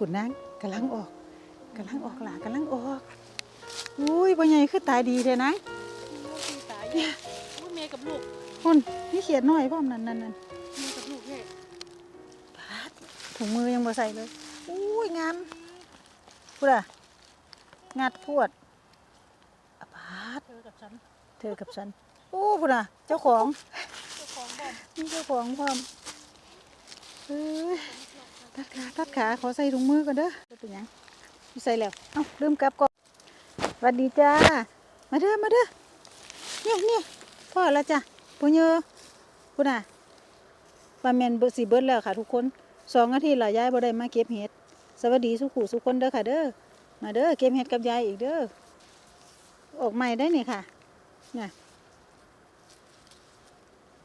ขุนนางกำลังออกกำลังออกหลากำลังออกอุ้ยบ่ใหญ่คือตายดีเลยนะตีตายเนี่ยอุ้ยเมย์กับลูกคุณนี่เขียดน้อยพร้อมนั่นนั่นนั่นเมย์กับลูกเนี่ยปาดถุงมือยังบ่ใส่เลยอุ้ยงามพูดอะงัดพวดอะปาดเธอกับฉันเธอกับฉันโอ้พูดอะเจ้าของเจ้าของบ้านนี่เจ้าของพร้อมเอ้ย ตัดขาตัดขาขอใส่ถุงมือก่อนเด้อเป็นหยังไม่ใส่แล้วเอ้าลืมกลับก่อนสวัสดีจ้า มาเด้อมาเด้อเนี่ยเนี่ยพ่อแล้วจ้ะปุญเยอะพูดน่ะปลาแมนเบอร์สีเบิร์ดแล้วค่ะทุกคนสองอาทิตย์ละยายบ่ได้มาเก็บเห็ดสวัสดีสุขุสุกคนเด้อค่ะเด้อมาเด้อเก็บเห็ดกับยายอีกเด้อออกใหม่ได้นี่ค่ะเนี่ย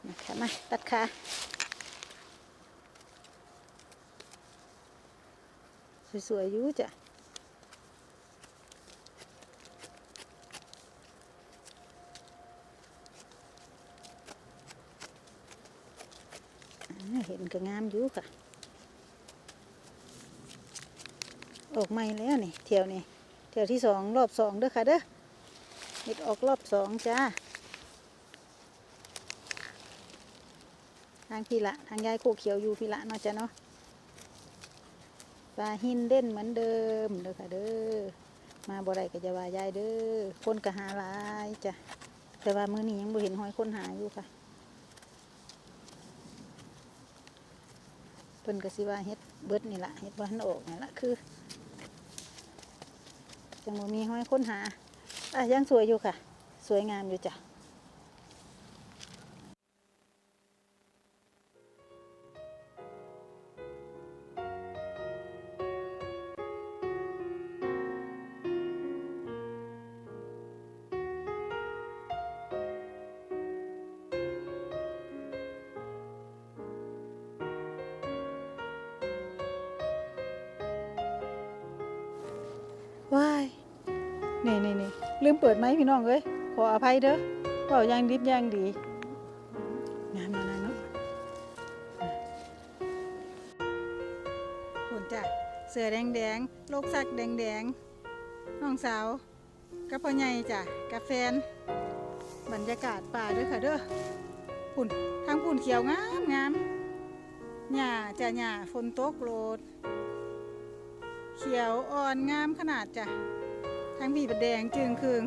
มาค่ะมาตัดขา สวยๆอยู่จ้ะเห็นก็งามอยู่ค่ะ ออกใหม่แล้วนี่เที่ยวนี่เที่ยวที่สองรอบสองเด้อค่ะเด้อเห็ดออกรอบสองจ้า ทางพี่ละ ทางยายโคเขียวอยู่พี่ละเนาะจ้ะเนาะ ปลาหินเด่นเหมือนเดิมเด้อค่ะเด้อมาบ่ได้ก็จะว่ายายเด้อคนก็หาลายจ้ะแต่ว่ามือนี้ยังบ่เห็นหอยคนหาอยู่ค่ะเพิ่นก็สิว่าเฮ็ดเบิดนี่ละเฮ็ดบ่ทันออกนี่ละคือจังบ่มีห้อยค้นหาอะยังสวยอยู่ค่ะ สวยงามอยู่จ้ะ ว้ายนี่นี่นี่ลืมเปิดไหมพี่น้องเอ้ยขออภัยเด้อเว้ายางดิบยางดีงามแล้วเนาะหุ่นจ้ะเสือแดงแดงโลกสักแดงแดงน้องสาวกับพ่อใหญ่จ้ะกับแฟน บรรยากาศป่าเด้อค่ะเด้อปุ่นทางปุ่นเขียวงามงามหญ้าจะหญ้าฝนตกโลด เขียวอ่อนงามขนาดจ้ะทั้งบีบแดงจึงคืง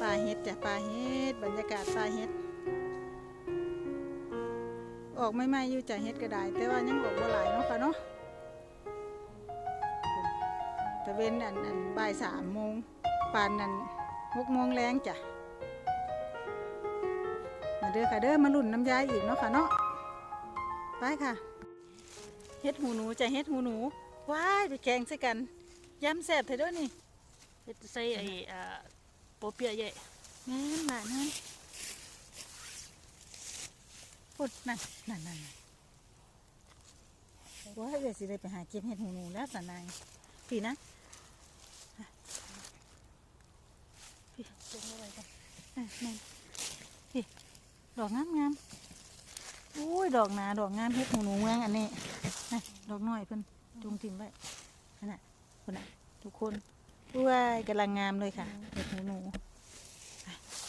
ปลาเห็ดจ้ะปลาเห็ดบรรยากาศปลาเห็ด ออกไม่ไม่อยู่จ้ะเห็ดก็ได้แต่ว่ายังออกบ่หลายเนาะค่ะเนาะตะเวนอันอันบ่ายสามโมงปานนั้นหกโมงแรงจ้ะมาเด้อค่ะเด้อมาลุ่นน้ำยาอีกเนาะค่ะเนาะไปค่ะเฮ็ดหูหนูจะเฮ็ดหูหนู ว้ายไปแกงใส่กันยำแซ่บเถอะเด้อนี่เฮ็ดใส่ไอ้อ่าโปเปียะใหญ่แม่นมานั่นพุดนั่นนั่นนั่นนั่นว้ายเดี๋ยวสิได้ไปหาเก็บเห็ดหูหนูแล้วสนายพี่นะเก็บไว้ก่อนอะแม่นพี่ดอกงามงามๆอุ้ยดอกหนาดอกงามเห็ดหูหนูเมืองอันนี้นะดอกน้อยเพิ่น จุงทิมไว้นั่นน่ะคนน่ะทุกคนว้ายกำลังงามเลยค่ะเห็ดหูหนูไป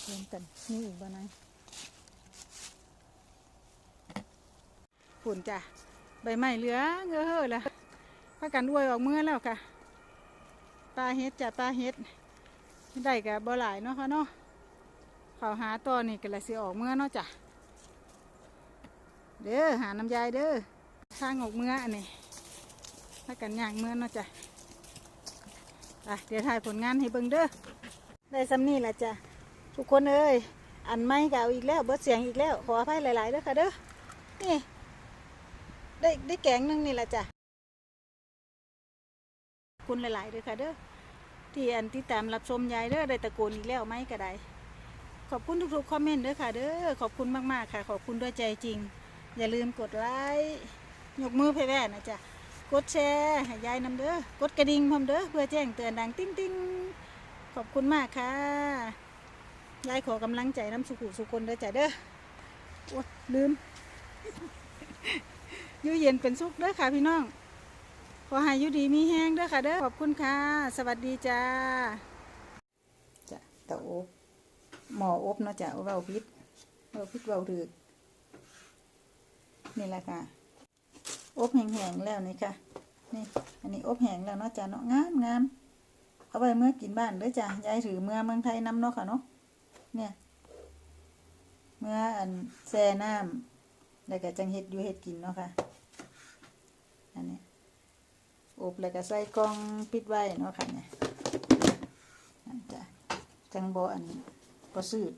เริ่มกันนี่อีกบ้านายฝุ่นจ้ะใบไม้เหลืองเออเฮ้อละพากันอวยออกเมื่อแล้วค่ะปลาเฮ็ดจ้ะปลาเฮ็ดได้กับบ่หลายเนาะค่ะเนาะเขาหาตอนนี่ก็เลยสิออกเมื่อเนาะจ้ะเด้อหาน้ำยายเด้อทางออกเมื่ออันนี้ พากันย่างเมื่อนะจ้ะอะเดี๋ยวถ่ายผลงานให้เบิ่งเด้อได้ซ้ำนี่แหละจ้ะทุกคนเอ้ยอันไม่ก็เอาอีกแล้วเบิดเสียงอีกแล้วขออภัยหลายๆเด้อค่ะเด้อนี่ได้ได้แกงนึงนี่แหละจ้ะคุณหลายๆเลยค่ะเด้อที่อันที่ตามรับชมยายเด้อได้ตะโกนอีกแล้วไหมก็ได้ขอบคุณทุกๆคอมเมนต์เด้อค่ะเด้อขอบคุณมากๆค่ะ ขอบคุณด้วยใจจริง อย่าลืมกดไลค์ยกมือให้แว่นะจ๊ะ กดแชร์ให้ยายนำเด้อกดกระดิ่งพร้อมเด้อเพื่อแจ้งเตือนดังติ้งติ้งขอบคุณมากค่ะยายขอกำลังใจน้ำสุขุสุคนเด้อจ้ะเด้อโอ้ลืมยู่เย็นเป็นสุขเด้อค่ะพี่น้องขอให้ยู่ดีมีแห้งเด้อค่ะเด้อขอบคุณค่ะ สวัสดีจ้าจ้ะเตาอบหมออบเนาะจ้ะเว้าพิษเว้าพิษเว้าถึกนี่แหละค่ะ อบแห้งๆแล้วนี่ค่ะนี่อันนี้อบแห้งแล้วเนาะจ้ะเนาะงามงามเอาไว้เมื่อกินบ้านเด้อจ้ะยายถือเมื่อเมืองไทยนำเนาะค่ะเนาะเนี่ยเมื่ออันแช่น้ำแล้วก็จังเฮ็ดอยู่เฮ็ดกินเนาะค่ะอันนี้อบแล้วก็ใส่กล่องปิดไว้เนาะค่ะเนี่ยจ้ะจังบ่อันบ่สืด